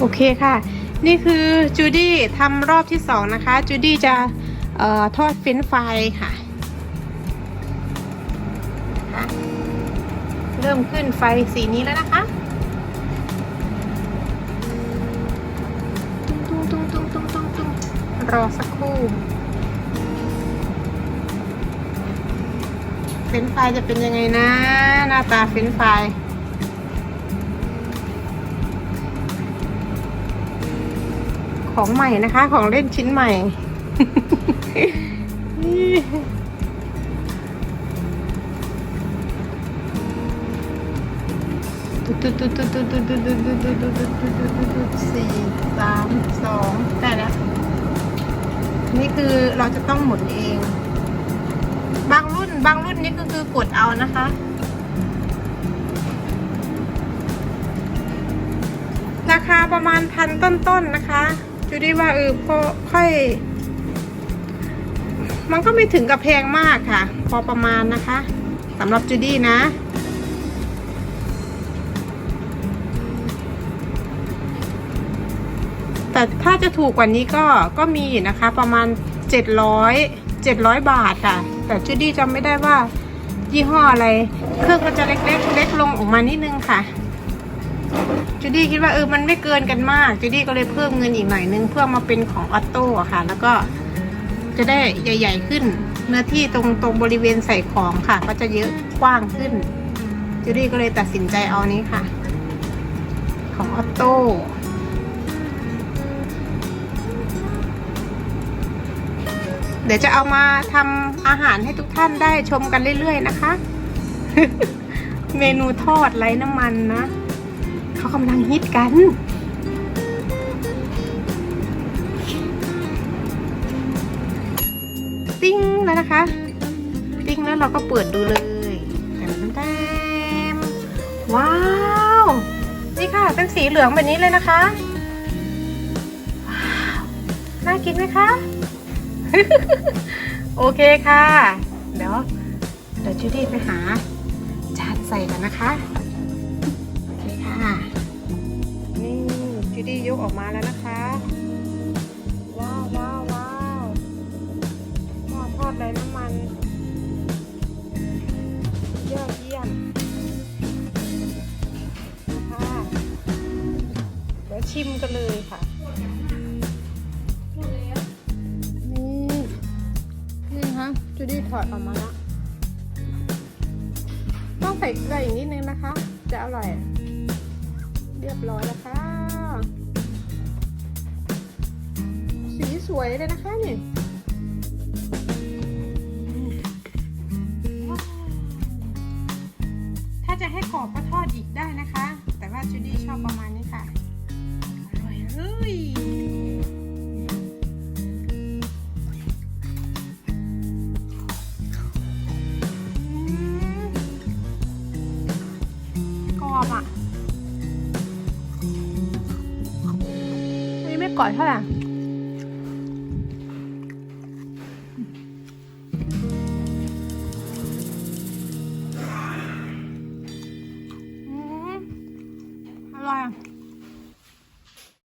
โอเคค่ะ นี่คือจูดี้ทำรอบที่สองนะคะ จูดี้จะออทอดเฟรนฟรายค่ะ เริ่มขึ้นไฟสีนี้แล้วนะคะ ตุ้งตุ้งตุ้งตุ้งตุ้งตุ้งตุ้งรอสักครู่เฟรนช์ฟรายจะเป็นยังไงนะ หน้าตาเฟรนช์ฟราย ของใหม่นะคะ ของเล่นชิ้นใหม่ สี่สามสองได้แล้ว นี่คือเราจะต้องหมุนเอง บางรุ่นบางรุ่นนี่ก็คือกดเอานะคะราคาประมาณพันต้นๆนนะคะ จูดี้ว่าเออพอค่อย มันก็ไม่ถึงกับแพงมากค่ะ พอประมาณนะคะสำหรับจูดี้นะ แต่ถ้าจะถูกกว่านี้ก็ก็มีนะคะ ประมาณ 700 700 บาทค่ะ แต่จูดี้จำไม่ได้ว่ายี่ห้ออะไร เครื่องก็จะเล็กๆเล็กลงออกมานิดนึงค่ะ จูดี้คิดว่าเออมันไม่เกินกันมากจูดี้ก็เลยเพิ่มเงินอีกหน่อยนึงเพื่อมาเป็นของออโต้ค่ะ แล้วก็จะได้ใหญ่ ๆขึ้น เนื้อที่ตรงตรงบริเวณใส่ของค่ะ ก็จะเยอะกว้างขึ้นจูดี้ก็เลยตัดสินใจเอานี้ค่ะ ของออโต้เดี๋ยวจะเอามาทำอาหารให้ทุกท่านได้ชมกันเรื่อยๆนะคะ เมนูทอดไร้น้ำมันนะ เขากำลังฮิตกัน ติ้งแล้วนะคะ ติ้งแล้วเราก็เปิดดูเลยแต้มว้าว นี่ค่ะ เป็นสีเหลืองแบบนี้เลยนะคะ ว้าว น่ากินไหมคะ โอเคค่ะ เดี๋ยวเดี๋ยวจูดี้ไปหาจานใส่กันนะคะ จูดี้ยกออกมาแล้วนะคะ ว้าวว้าวว้าวหม้อทอดไร้น้ำมันยอดเยี่ยมค่ะเดี๋ยวชิมกันเลยค่ะนี่นี่นะคะจูดี้ถอดออกมาแล้วต้องใส่เกลืออีกนิดนึงนะคะ จะอร่อย เรียบร้อยแล้วค่ะ สีสวยเลยนะคะนี่ว้าวถ้าจะให้กรอบก็ทอดอีกได้นะคะ แต่ว่าจูดี้ชอบประมาณนี้ค่ะอร่อยเลยอืมกรอบอะอันนี้ไม่กรอบเท่าไหร่